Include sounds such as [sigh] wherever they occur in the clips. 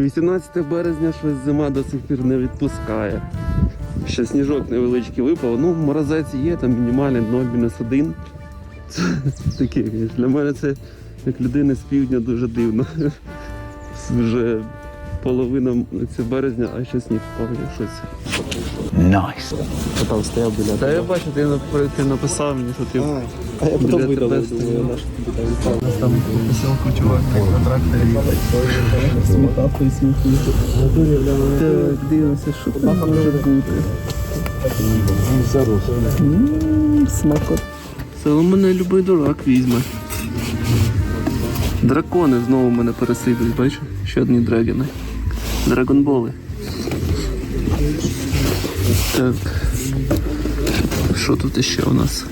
18 березня щось зима до сих пір не відпускає. Ще сніжок невеличкий випав. Ну, морозець є, там мінімальний 0 мінус 1. Це таке. Для мене це як людини з півдня дуже дивно. Вже половина це березня, а ще сніг впав, я в шоці. Там стояв біля Та я бачу, ти, ти написав мені, що ти. А, а я потім наш Там поселку чувак на тракторі. і смітники. Так, дивимося, що там може бути. Зарос. Смакот. Це у мене любий дурак візьме. Дракони знову мене переслідують, бачиш? Ще одні драгони. Драгонболи. Так. Що тут ще у нас?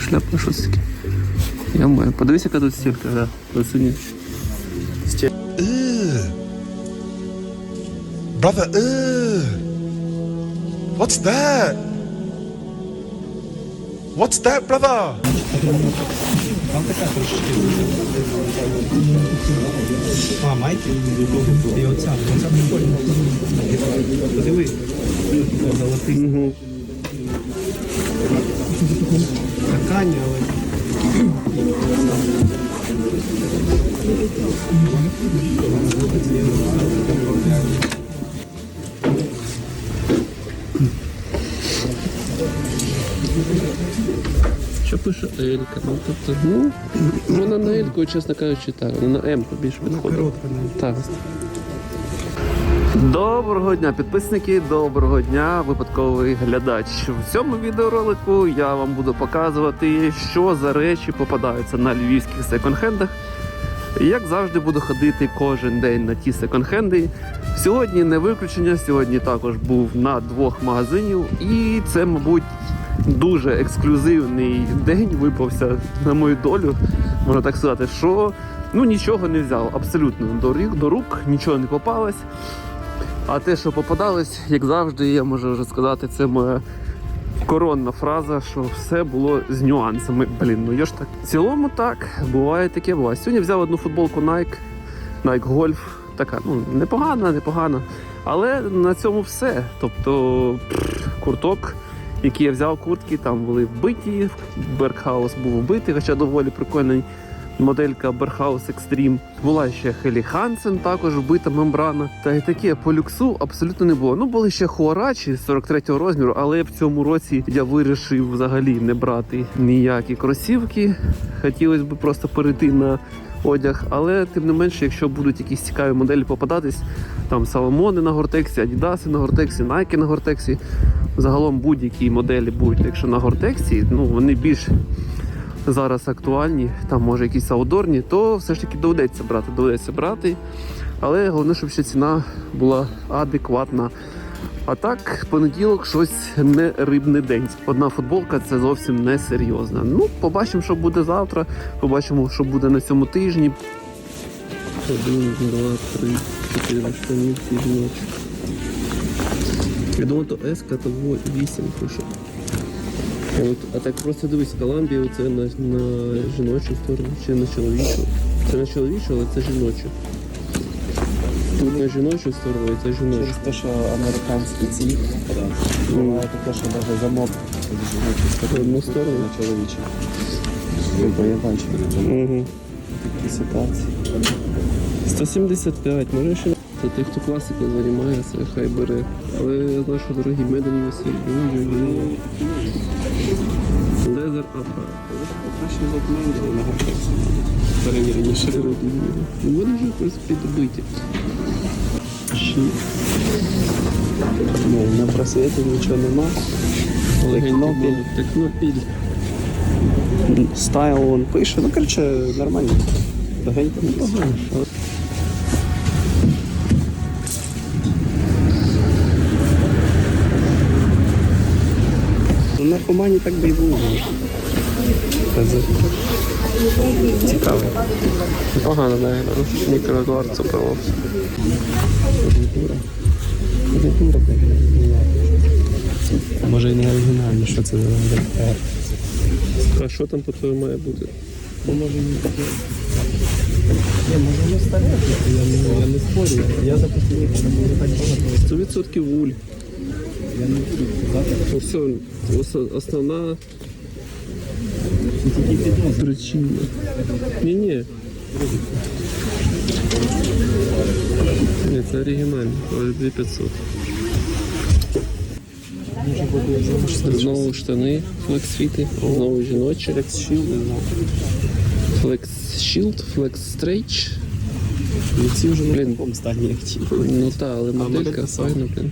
Шляпа щось таке. Я маю. Подивись, яка тут стірка, да. Красуні. Brother, ugh. What's that? What's that, brother? А, майки? І оця. Оця прикольна. Подиви. Угу. Ткань, але. Що пише Елька? Ну, тобто, ну, вона на Ельку, чесно кажучи, так, вона на М-ку більш підходить. Навіть. Так. Доброго дня, підписники, доброго дня, випадковий глядач. В цьому відеоролику я вам буду показувати, що за речі попадаються на львівських секонд-хендах. Як завжди, буду ходити кожен день на ті секонд-хенди. Сьогодні не виключення, сьогодні також був на двох магазинів, і це, мабуть, дуже ексклюзивний день випався на мою долю, можна так сказати, що ну нічого не взяв. Абсолютно до рук, до рук нічого не попалось. А те, що попадалось, як завжди, я можу вже сказати, це моя коронна фраза, що все було з нюансами. Блін, ну я ж так. В цілому так, буває таке, буває. Сьогодні взяв одну футболку Nike, Nike Golf. Така, ну, непогана, непогана. Але на цьому все. Тобто курток, який я взяв куртки, там були вбиті. Бергхаус був вбитий, хоча доволі прикольний. Моделька Berhaus Extreme. Була ще Хелі Хансен, також вбита мембрана. Та й таке по люксу абсолютно не було. Ну були ще хуарачі 43-го розміру, але в цьому році я вирішив взагалі не брати ніякі кросівки. Хотілося б просто перейти на одяг, але тим не менше, якщо будуть якісь цікаві моделі попадатись, там Саломони на Гортексі, Адідаси на Гортексі, Найки на Гортексі. Загалом будь-які моделі будуть, якщо на Гортексі, ну вони більш зараз актуальні, там може якісь аудорні, то все ж таки доведеться брати, доведеться брати. Але головне, щоб ще ціна була адекватна. А так, понеділок щось не рибний день. Одна футболка це зовсім не серйозно. Ну, побачимо, що буде завтра, побачимо, що буде на цьому тижні. Один, два, три, чотири штанівки жіночі. Я думаю, то S, то 8 пише. От, а так просто дивись, Коламбія це на, на жіночу сторону чи на чоловічу. Це на чоловічу, але це жіночу. Тут на жіночу сторону, і це жіночу. Через те, що американські ці, буває таке, що навіть замок В одну сторону. на чоловічі. Бо я бачу Угу. такі ситуації. 175, може ще. Це тих, хто класикою займається, хай бере. Але я знаю, що дорогі медані. Ой-ой-ой. Лезер апа. Краще запомнити на гортексі. Перевіреніше. Ну, Вони вже, в принципі, добиті. Ну, на просвіті нічого нема. Було. Технопіль. Стайл він пише. Ну, коротше, нормально. Легенько непогано. Наркомані так би і було. Цікаво. Погано, навіть. Мікрокварцу провод. Гарнітура, Може і не оригінальні, що це за ДР. А що там по твоєму має бути? Ну, може і таке. Ні, може воно старе, я, не- я не спорю. Я їх не так багато. 100% вуль. Я не буду казати. Ось основна причина. Ні, ні. Ні, це оригінальний, але 2500. Знову штани, флексфіти, знову жіночі. Флекс Shield, Флекс Stretch. Ну, ці вже на такому стані як ті. Ну так, але моделька файна, блін.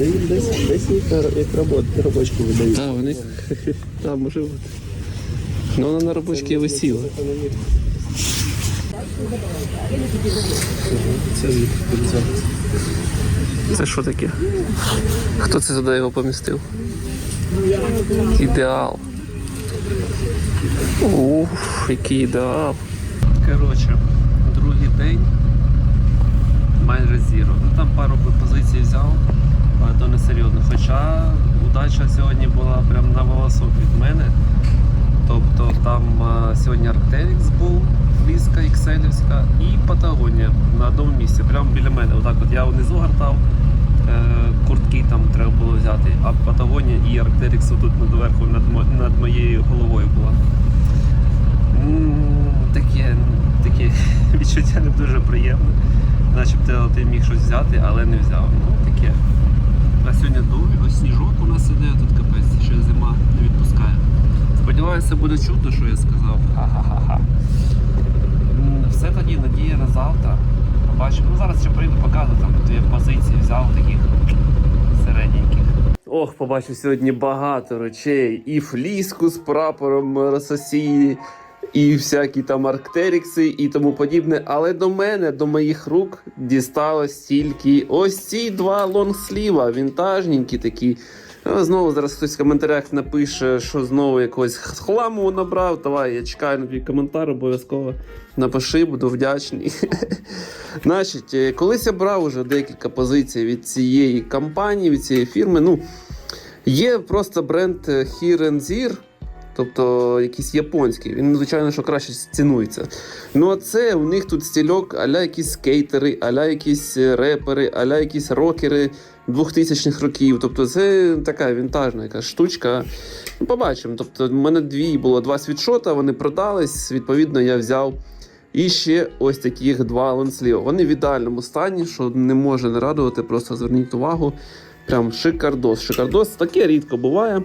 Десь, десь їх як, робот, робочку видають. Так, вони. Так, може бути. Ну вона на робочці висіла. Це. Це що таке? Хто це сюди його помістив? Ідеал. Ух, який ідеал. Коротше, другий день майже зіро. Ну там пару позицій взяв, але то не серйозно. Хоча удача сьогодні була прям на волосок від мене. Тобто там а, сьогодні Arcteryx був, фліска Excel і Патагонія на одному місці, прямо біля мене. Отак от я внизу гартав, е, куртки там треба було взяти, а Патагонія і Arcteryx тут наверху над, над моєю головою була. Таке, таке [laughs] відчуття не дуже приємне. Начебто ти міг щось взяти, але не взяв. Ну таке. А сьогодні дощ, ось сніжок у нас іде, тут капець, ще зима не відпускає. Сподіваюся, буде чутно, що я сказав. Ха-ха-ха. Все тоді надія на завтра. Побачимо. Ну зараз ще прийду показую, там дві позиції взяв таких середненьких. Ох, побачив сьогодні багато речей. І фліску з прапором Рососії, і всякі там арктерікси і тому подібне. Але до мене, до моїх рук, дісталось тільки ось ці два лонгсліва, вінтажненькі такі. Ну, Знову зараз хтось в коментарях напише, що знову якогось хламу набрав. Давай, я чекаю на твій коментар, обов'язково напиши, буду вдячний. [laughs] Значить, е, колись я брав уже декілька позицій від цієї компанії, від цієї фірми. Ну, є просто бренд е, Here and Zir, тобто якийсь японський. Він, звичайно, що краще цінується. Ну, а це у них тут стільок аля якісь скейтери, аля якісь е, репери, аля якісь рокери 2000-х років. Тобто це така вінтажна якась штучка. Ну, побачимо. Тобто, в мене дві було два світшота, вони продались. Відповідно, я взяв. І ще ось таких два лонсліва. Вони в ідеальному стані, що не може не радувати, просто зверніть увагу. Прям шикардос. Шикардос таке рідко буває.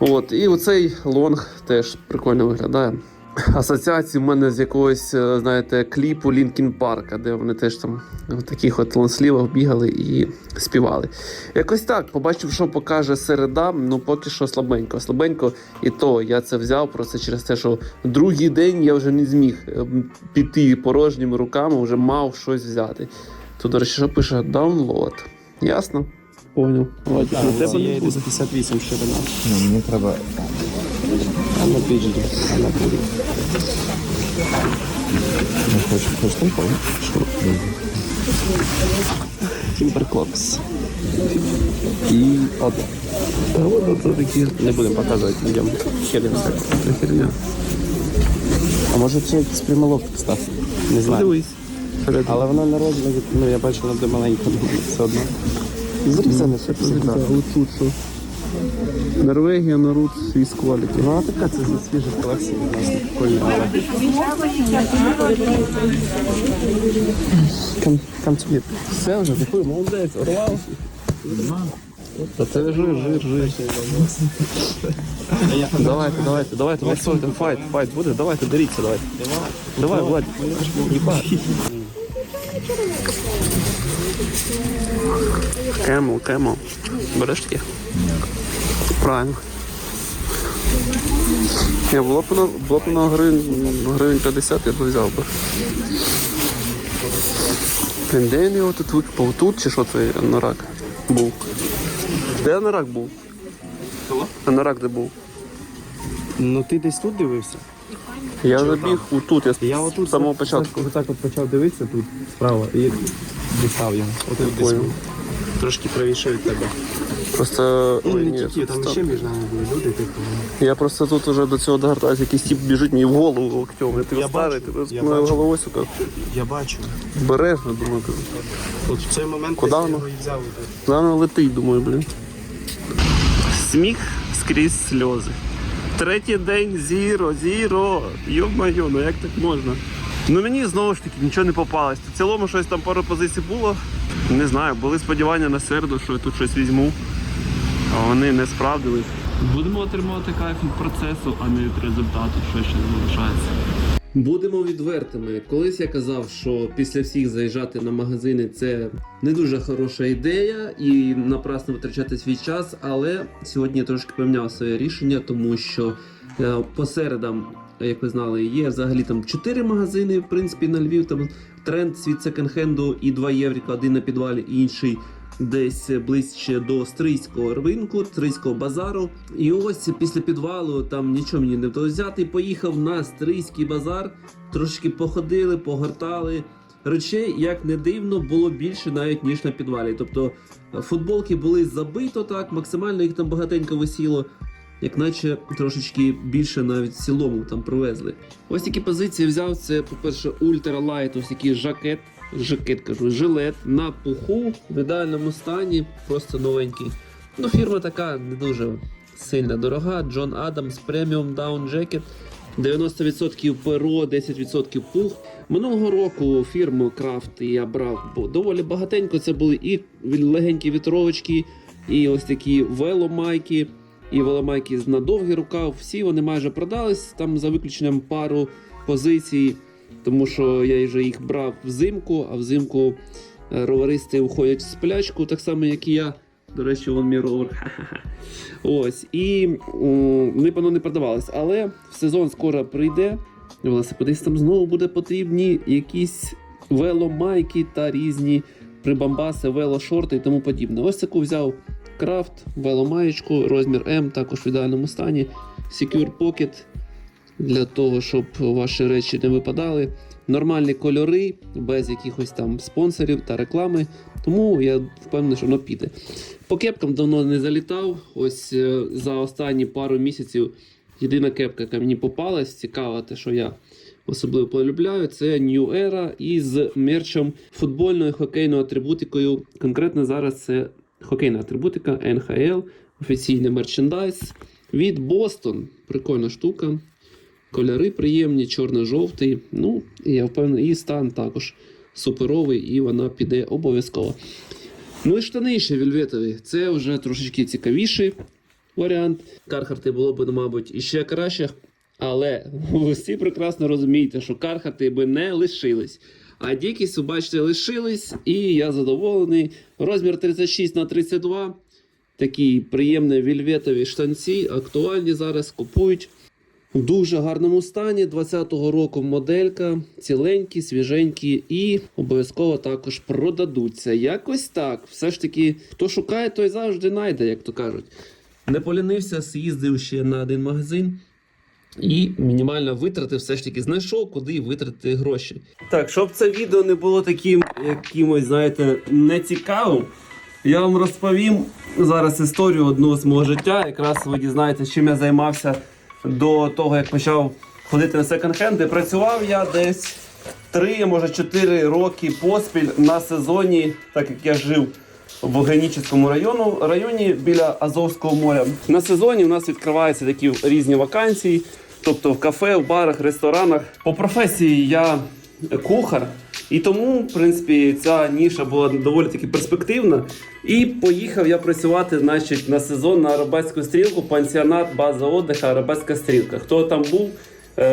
От, і оцей лонг теж прикольно виглядає. Асоціації в мене з якогось, е, знаєте, кліпу Лінкін Парка, де вони теж там в таких от лонслівах бігали і співали. Якось так, побачив, що покаже середа, ну поки що слабенько. Слабенько, і то я це взяв просто через те, що другий день я вже не зміг е, піти порожніми руками, вже мав щось взяти. Тут, до речі, що пише download. Ясно? Давайте, Так, на тебе не буде. десь 58 ширина. Ну, мені треба. А на піджді, а на піджді. Хочеш, хочеш там понял? Кімперклокс. І от. А от це такі Не будемо показувати людям. Херня всяку. херня. А може це якийсь прямолобник став? Не знаю. Подивись. Але вона на розмірі, ну я бачу, вона буде маленька, [laughs] все одно. Зрізане ще Подивіться, завжди. що. Норвегія, Нарут, Swiss Quality. Ну, вона така, це зі свіжих колекцій від нас прикольно, але... Кам, камцвіт. Все вже, дякую, молодець, урвав. Та це жир, жир, жир. Давайте, давайте, давайте, Максим, там файт, файт буде, давайте, деріться, давайте. Давай, Владь. Їбать. Кемл, кемл. Береш таке? Правильно. Я було б на, було б на гривень, гривень 50, я б взяв би. Блін, де він його тут чи що це анорак був? Де анорак був? Анорак де був? Ну ти десь тут дивився? Я забіг отут, я з Я отут самого початку. Отак от почав дивитися тут справа і дістав його. Отут десь був. Трошки правіше від тебе. Просто. Ну, Ой, не ні, тільки, там стоп. ще між нами були люди, типу. Я просто тут уже до цього догортаюсь, якийсь тип біжить мені в голову локтем. Ти Я старий, бачу, я бачу. головою, сука. Я бачу. Бережно, думаю, ти. От в цей момент Куди я воно? його і взяв. Зараз летить, думаю, блін. Сміх скрізь сльози. Третій день зіро, зіро. Йо-майо, ну як так можна? Ну мені знову ж таки нічого не попалось. В цілому щось там пару позицій було. Не знаю, були сподівання на середу, що я тут щось візьму. А вони не справдились. Будемо отримувати кайф від процесу, а не від результату, що ще залишається. Будемо відвертими. Колись я казав, що після всіх заїжджати на магазини це не дуже хороша ідея і напрасно витрачати свій час. Але сьогодні я трошки поміняв своє рішення, тому що е, по як ви знали, є взагалі там 4 магазини, в принципі, на Львів. Там тренд світ секонд-хенду і 2 євріка, один на підвалі, інший десь ближче до стрийського ринку, стрийського базару. І ось після підвалу там нічого мені не вдалося взяти. Поїхав на стрийський базар, трошки походили, погортали. Речей, як не дивно, було більше навіть ніж на підвалі. Тобто футболки були забито так, максимально їх там багатенько висіло. Як наче трошечки більше навіть в цілому там привезли. Ось такі позиції взяв. Це, по-перше, ультралайт, ось такий жакет, жакет кажу, жилет на пуху в ідеальному стані, просто новенький. Ну, фірма така не дуже сильно дорога. Джон Адамс Premium Down Jacket. 90% перо, 10% пух. Минулого року фірму Крафт я брав бо доволі багатенько. Це були і легенькі вітровочки, і ось такі веломайки, і веломайки на довгий рукав. Всі вони майже продались там за виключенням пару позицій, тому що я вже їх брав взимку, а взимку е, роверисти уходять в сплячку, так само, як і я. До речі, вон мій ровер. [laughs] Ось. І м, вони, певно, не продавались. Але в сезон скоро прийде. Велосипедистам знову буде потрібні якісь веломайки та різні прибамбаси, велошорти і тому подібне. Ось таку взяв крафт, веломаєчку, розмір М, також в ідеальному стані. Secure Pocket для того, щоб ваші речі не випадали. Нормальні кольори, без якихось там спонсорів та реклами. Тому я впевнений, що воно піде. По кепкам давно не залітав. Ось е, за останні пару місяців єдина кепка, яка мені попалась, цікава, те, що я особливо полюбляю, це New Era із мерчем футбольною хокейною атрибутикою. Конкретно зараз це хокейна атрибутика NHL, офіційний мерчендайз від Boston. Прикольна штука. Кольори приємні, чорно-жовтий. Ну, я впевнений, і стан також суперовий, і вона піде обов'язково. Ну і штани ще вільветові. Це вже трошечки цікавіший варіант. Кархарти було б, мабуть, іще краще. Але ви всі прекрасно розумієте, що кархати би не лишились. А дікість, бачите, лишились, і я задоволений. Розмір 36 на 32. Такі приємні вільветові штанці, актуальні зараз купують. В дуже гарному стані 20-го року моделька, ціленькі, свіженькі і обов'язково також продадуться. Якось так. Все ж таки, хто шукає, той завжди знайде, як то кажуть. Не полінився, з'їздив ще на один магазин. І мінімально витрати все ж таки знайшов, куди витратити гроші. Так, щоб це відео не було таким якимось, знаєте, нецікавим, я вам розповім зараз історію одного з мого життя. Якраз ви дізнаєтесь, чим я займався до того, як почав ходити на секонд-хенди. Працював я десь 3, може 4 роки поспіль на сезоні, так як я жив в Генічеському району, районі біля Азовського моря. На сезоні у нас відкриваються такі різні вакансії, тобто в кафе, в барах, ресторанах. По професії я кухар. І тому, в принципі, ця ніша була доволі таки перспективна. І поїхав я працювати значить, на сезон на Арабатську стрілку, пансіонат, база отдиха, Арабатська стрілка. Хто там був,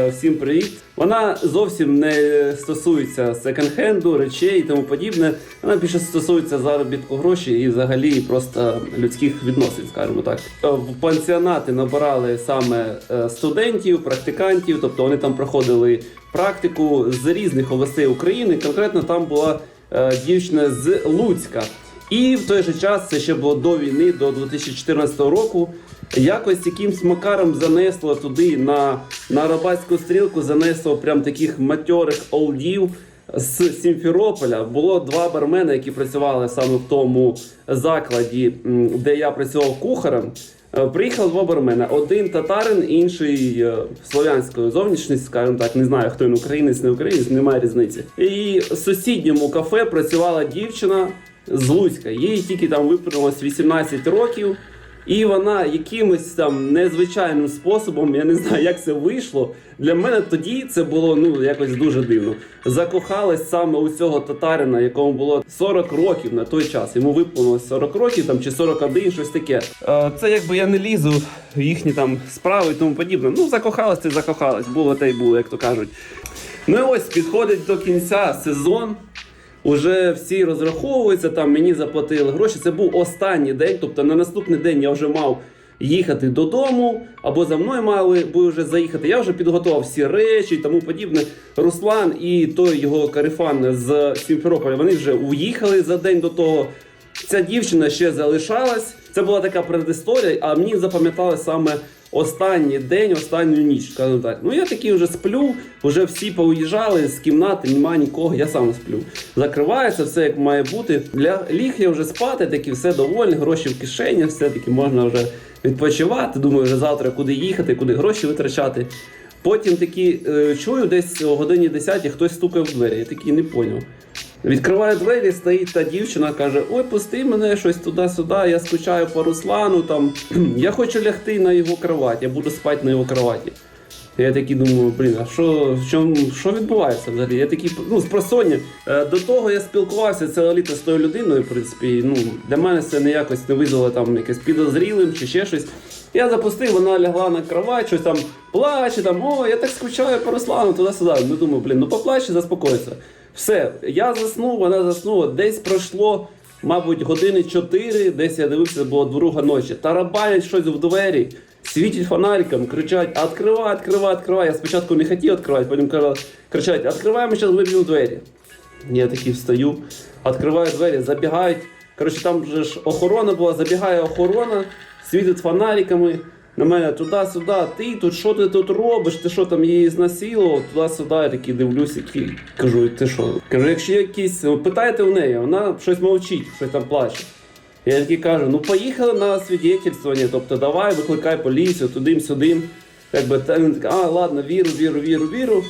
всім привіт. Вона зовсім не стосується секонд-хенду, речей і тому подібне. Вона більше стосується заробітку грошей і взагалі просто людських відносин, скажімо так. Е, В пансіонати набирали саме е, студентів, практикантів, тобто вони там проходили практику з різних областей України. Конкретно там була е, дівчина з Луцька. І в той же час це ще було до війни, до 2014 року. Якось якимсь макаром занесло туди на, на Арабатську стрілку, занесло прям таких матьорих олдів. з Сімферополя. Було два бармени, які працювали саме в тому закладі, де я працював кухарем. Е, Приїхали два бармена. Один татарин, інший е, слов'янської зовнішності, скажімо так, не знаю, хто він українець, не українець, немає різниці. І в сусідньому кафе працювала дівчина з Луцька. Їй тільки там виповнилось 18 років. І вона якимось там незвичайним способом, я не знаю, як це вийшло. Для мене тоді це було ну якось дуже дивно. Закохалась саме у цього татарина, якому було 40 років на той час. Йому виповнилось 40 років там чи 41, щось таке. Е, Це якби я не лізу в їхні там справи і тому подібне. Ну закохалась, ти закохалась, було те й було, як то кажуть. Ну і ось підходить до кінця сезон. Уже всі розраховуються, там мені заплатили гроші. Це був останній день. Тобто на наступний день я вже мав їхати додому, або за мною мали би вже заїхати. Я вже підготував всі речі і тому подібне. Руслан і той його карифан з Сімферополя, вони вже уїхали за день до того. Ця дівчина ще залишалась. Це була така предісторія, а мені запам'яталося саме останній день, останню ніч. Скажімо так. Ну я такий вже сплю, вже всі поуїжджали з кімнати, немає нікого, я сам сплю. Закривається все як має бути. Для ліг я вже спати, такі все довольні, гроші в кишені, все таки можна вже відпочивати. Думаю, вже завтра куди їхати, куди гроші витрачати. Потім такі е, чую, десь о годині 10 хтось стукає в двері. Я такий не поняв. Відкриває двері, стоїть та дівчина, каже: Ой, пусти мене щось туди-сюди, я скучаю по Руслану. Там [clears throat] я хочу лягти на його кровать, я буду спати на його кроваті. Я такий думаю, блін, а що, що, що відбувається взагалі? Я такий, ну, з просоння. Е, До того я спілкувався це літо з тою людиною, в принципі. Ну, для мене це не якось не визвало там якесь підозрілим чи ще щось. Я запустив, вона лягла на кровать, щось там плаче, там, о, я так скучаю по Руслану, туди-сюди. Ну думаю, блін, ну поплаче, заспокоїться. Все, я заснув, вона заснула. Десь пройшло, мабуть, години 4, десь я дивився, було друга ночі. Тарабанять щось в двері, світять фонариком, кричать: відкривай, відкривай, відкривай. Я спочатку не хотів відкривати, потім кричать, відкривай, ми зараз виб'ємо двері. Я такий встаю, відкриваю двері, забігають. Коротше, там же ж охорона була, забігає охорона, світить фонариками. На мене туди-сюди, ти тут що ти тут робиш? Ти що там її знасилував? Туди-сюди, я такий дивлюсь, який кажу, ти що? Кажу, якщо якісь, питайте у неї, вона щось мовчить, щось там плаче. Я такий кажу, ну поїхали на свідетельствування, тобто давай, викликай поліцію, туди-сюди. Якби та а ладно, віру, віру, віру, віру.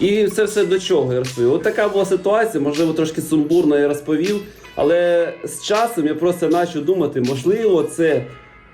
І це все до чого я розповів. От така була ситуація, можливо, трошки сумбурно я розповів, але з часом я просто почав думати, можливо, це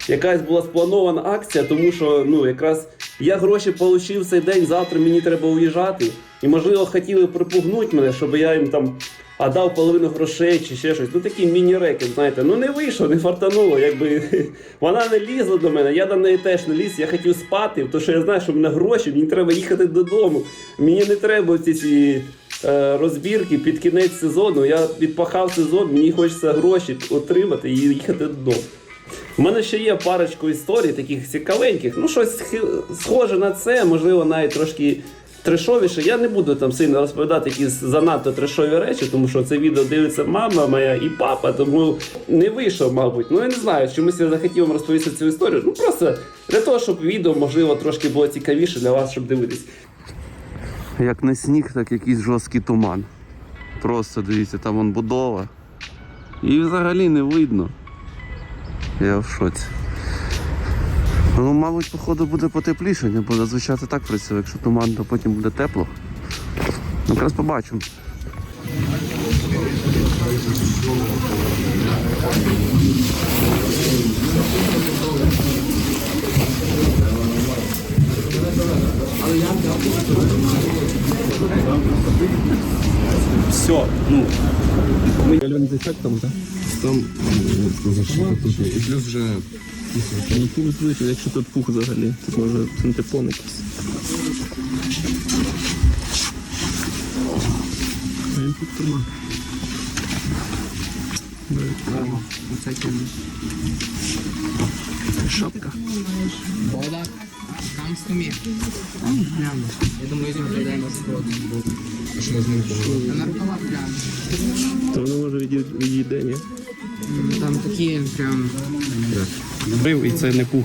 якась була спланована акція, тому що ну якраз я гроші отримав цей день, завтра мені треба уїжджати. І можливо хотіли припугнути мене, щоб я їм там а дав половину грошей чи ще щось. Ну такий міні-рекет, знаєте, ну не вийшло, не фартануло. Якби [laughs] вона не лізла до мене, я до неї теж не ліз. Я хотів спати, тому що я знаю, що в мене гроші, мені треба їхати додому. Мені не треба ці ці е, розбірки під кінець сезону. Я відпахав сезон, мені хочеться гроші отримати і їхати додому. У мене ще є парочку історій, таких цікавеньких. Ну, щось схоже на це, можливо, навіть трошки трешовіше. Я не буду там сильно розповідати якісь занадто трешові речі, тому що це відео дивиться мама моя і папа, тому не вийшов, мабуть. Ну я не знаю, чомусь я захотів вам розповісти цю історію. Ну просто для того, щоб відео, можливо, трошки було цікавіше для вас, щоб дивитись. Як не сніг, так якийсь жорсткий туман. Просто дивіться, там вон будова. І взагалі не видно. Я в шоці. Ну, мабуть, походу буде потепліше, бо зазвичай це так працює. Якщо туман, то потім буде тепло. Ну, якраз побачимо. Все, ну, Гальванізефектом, так? Там і плюс вже Ну, пух звити, якщо тут пух взагалі, тут може синтепон якийсь. А він тут трума. Шапка. Вода. Там прямо. Я думаю, если мы продаем що з ним було. На рукавах прямо. То воно може відійде, ні? Там такі прям Бив і це не пух.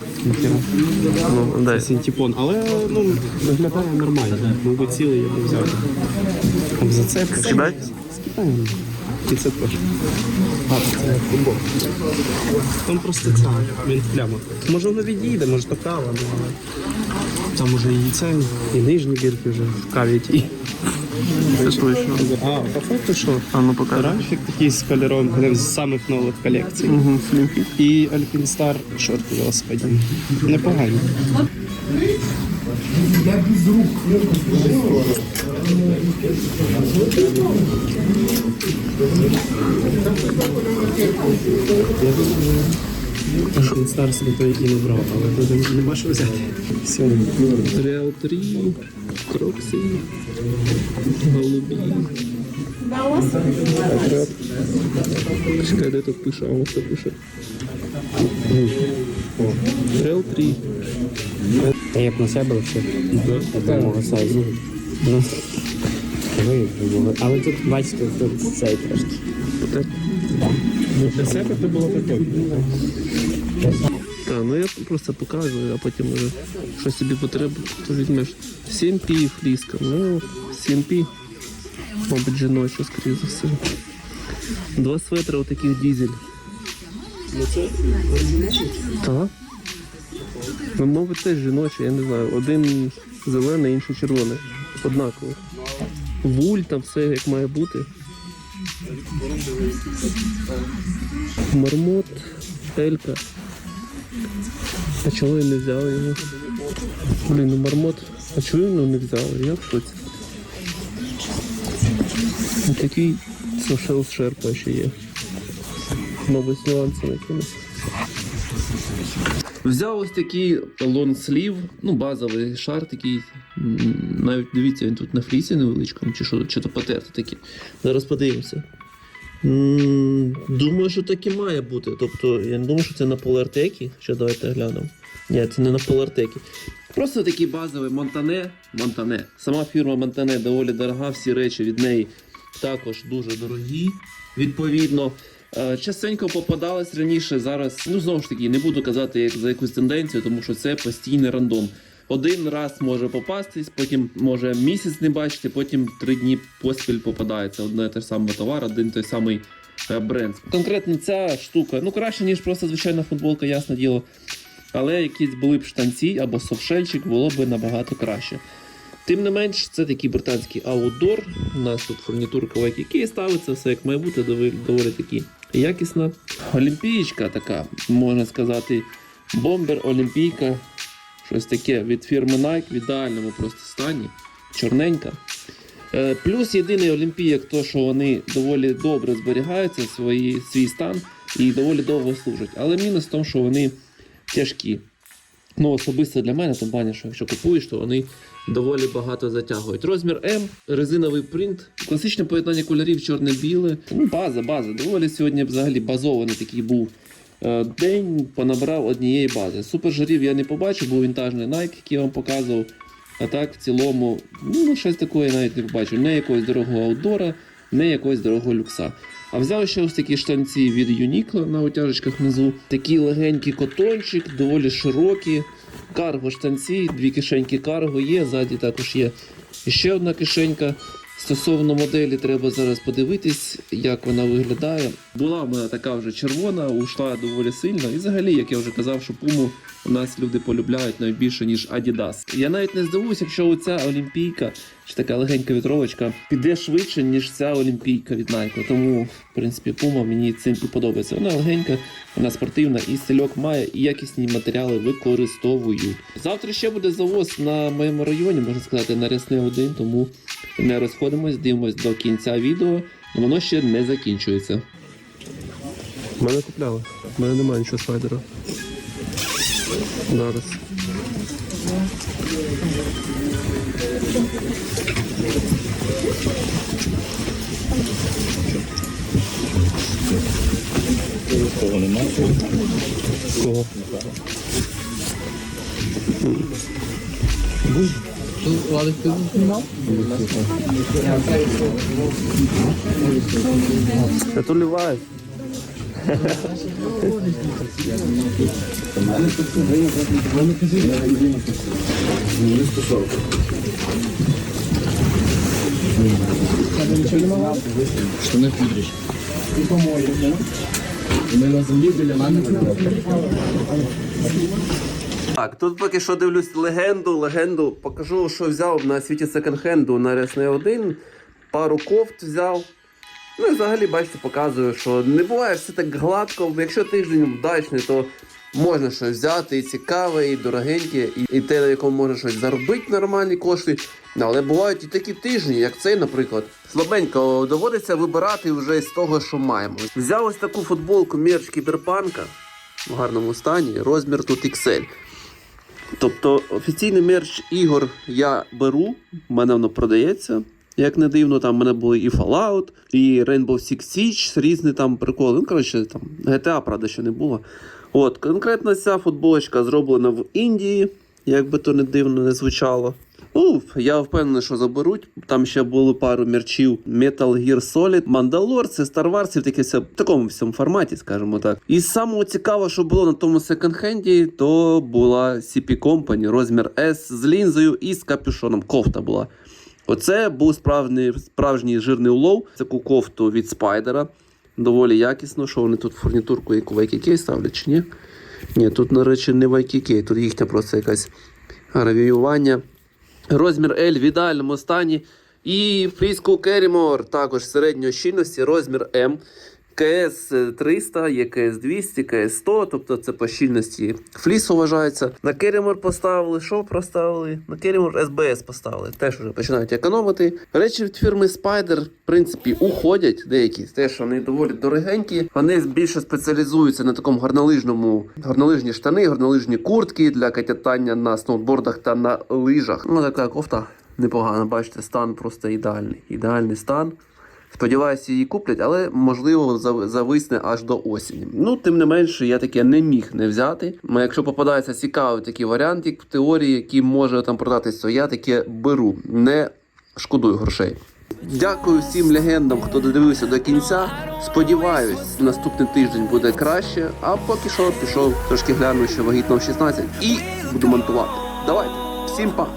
Ну, дай. Це синтепон. Але ну, виглядає нормально. Мабуть, цілий я б взяв. Там зацепка. Кидать? Скидаємо. І це теж. А, це футбол. Там просто ця, він. Може воно відійде, може то кава, ну, але там уже і це, і нижні бірки вже в каві ті. Це точно. А, по факту що? А ну покажи. Рафік такий з кольором, один з самих нових колекцій. Угу, слімфіт. І Alpine шорти велосипедні. Непогані. Alpine Star собі той і не брав, але тут не бачив взяти. Все, Real 3, Кроксі, Голубі. Чекай, де тут пише, а ось тут пише. Real 3. Та як на себе лише такого сайзу. Ну, ви- Але тут бачите, тут цей трошки. Ну, для себе це було прикольно. Так, ну я просто показую, а потім вже що собі потрібно, то візьмеш 7P фліска. Ну, 7P, мабуть, жіноча, скоріше за все. Два светри отаких дізель. Ну Так. Ну, мабуть, теж жіночі, я не знаю. Один зелений, інший червоний. Однаково. Вуль там все як має бути. Мармот, Елька. А чого я не взяв його? Блін, ну мармот. А я його не взяв? Я в шоці. Ось Такий сошел шерпа ще є. Мабуть, з нюансами якимось. Взяв ось такий лонслів, ну базовий шар такий. Навіть дивіться, він тут на флісі невеличкому, чи що, чи то патерти такі. Зараз подивимося. Думаю, що так і має бути. Тобто, я не думаю, що це на полартекі. Що давайте глянемо. Ні, це не на полартекі. Просто такий базовий Монтане. Монтане. Сама фірма Монтане доволі дорога, всі речі від неї також дуже дорогі. Відповідно, Е, Частенько попадалось раніше, зараз, ну знову ж таки, не буду казати як за якусь тенденцію, тому що це постійний рандом. Один раз може попастись, потім може місяць не бачити, потім три дні поспіль попадається одне те ж саме товар, один той самий е, бренд. Конкретно ця штука, ну краще, ніж просто звичайна футболка, ясне діло. Але якісь були б штанці або софшельчик, було б набагато краще. Тим не менш, це такий британський аутдор. У нас тут фурнітурка в який ставиться, все як має бути, доволі, таки якісна. Олімпієчка така, можна сказати, бомбер, олімпійка. Щось таке від фірми Nike в ідеальному просто стані. Чорненька. Е, Плюс єдиний олімпійок, то що вони доволі добре зберігаються свої, свій стан і доволі довго служать. Але мінус в тому, що вони тяжкі. Ну, особисто для мене, тим пані, що якщо купуєш, то вони доволі багато затягують. Розмір М, резиновий принт, класичне поєднання кольорів чорне-біле. Ну, база, база. Доволі сьогодні взагалі базований такий був день, понабрав однієї бази. Супер жарів я не побачив, був вінтажний Nike, який я вам показував. А так, в цілому, ну, щось такого я навіть не побачив. Не якогось дорогого аутдора, не якогось дорогого люкса. А взяв ще ось такі штанці від Uniqlo на утяжечках внизу. Такий легенький котончик, доволі широкі. Карго штанці, дві кишеньки карго є, ззаді також є ще одна кишенька. Стосовно моделі, треба зараз подивитись, як вона виглядає. Була в мене така вже червона, ушла доволі сильно. І взагалі, як я вже казав, що пуму у нас люди полюбляють найбільше, ніж Adidas. Я навіть не здивуюся, якщо оця олімпійка, чи така легенька вітровочка, піде швидше, ніж ця олімпійка від Nike. Тому, в принципі, пума мені цим і подобається. Вона легенька, вона спортивна і стильок має, і якісні матеріали використовують. Завтра ще буде завоз на моєму районі, можна сказати, на рясний один, тому не розходимось, дивимось до кінця відео, воно ще не закінчується. Мене купляли. У мене немає нічого спайдера. Зараз. Кого немає? Кого? Тут Владик, ти знімав? Я то ливаю. Штани кудриш. Ми на землі біля мене. Так, тут поки що дивлюсь легенду, легенду. Покажу, що взяв на світі секонд-хенду на Ресне 1. Пару кофт взяв. Ну і взагалі, бачите, показую, що не буває все так гладко. Якщо тиждень вдачний, то можна щось взяти і цікаве, і дорогеньке, і, і те, на якому можна щось заробити нормальні кошти. Але бувають і такі тижні, як цей, наприклад. Слабенько доводиться вибирати вже з того, що маємо. Взяв ось таку футболку мерч кіберпанка в гарному стані, розмір тут XL. Тобто офіційний мерч ігор я беру, в мене воно продається. Як не дивно, там в мене були і Fallout, і Rainbow Six Siege, різні там приколи. Ну, коротше, там GTA, правда, ще не було. От, конкретно ця футболочка зроблена в Індії, як би то не дивно не звучало. Ну, я впевнений, що заберуть. Там ще було пару мерчів Metal Gear Solid, це Star Wars, таке все в такому всьому форматі, скажімо так. І самого цікавого, що було на тому секонд-хенді, то була CP Company, розмір S з лінзою і з капюшоном. Кофта була. Оце був справжній, справжній жирний улов. Таку кофту від спайдера. Доволі якісно, що вони тут фурнітурку яку YKK ставлять чи ні? Ні, тут, на речі, не YKK, тут їхня просто якась гравіювання. Розмір L в ідеальному стані. І фріску Керімор також середньої щільності, розмір М. КС 300, є КС 200, КС 100, тобто це по щільності флісу вважається. На Керімор поставили, що поставили? На Керімор СБС поставили. Теж вже починають економити. Речі від фірми Spider, в принципі, уходять деякі, теж вони доволі дорогенькі. Вони більше спеціалізуються на такому горнолижному, горнолижні штани, горнолижні куртки для катання на сноубордах та на лижах. Ну така кофта непогана. Бачите, стан просто ідеальний. Ідеальний стан. Сподіваюся, її куплять, але можливо зав- зависне аж до осені. Ну, тим не менше, я таке не міг не взяти. Якщо попадається цікавий такий варіант, як в теорії, який може там продатись, то я таке беру. Не шкодую грошей. Дякую всім легендам, хто додивився до кінця. Сподіваюсь, наступний тиждень буде краще. А поки що пішов трошки гляну, що вагітно в 16 і буду монтувати. Давайте, всім па!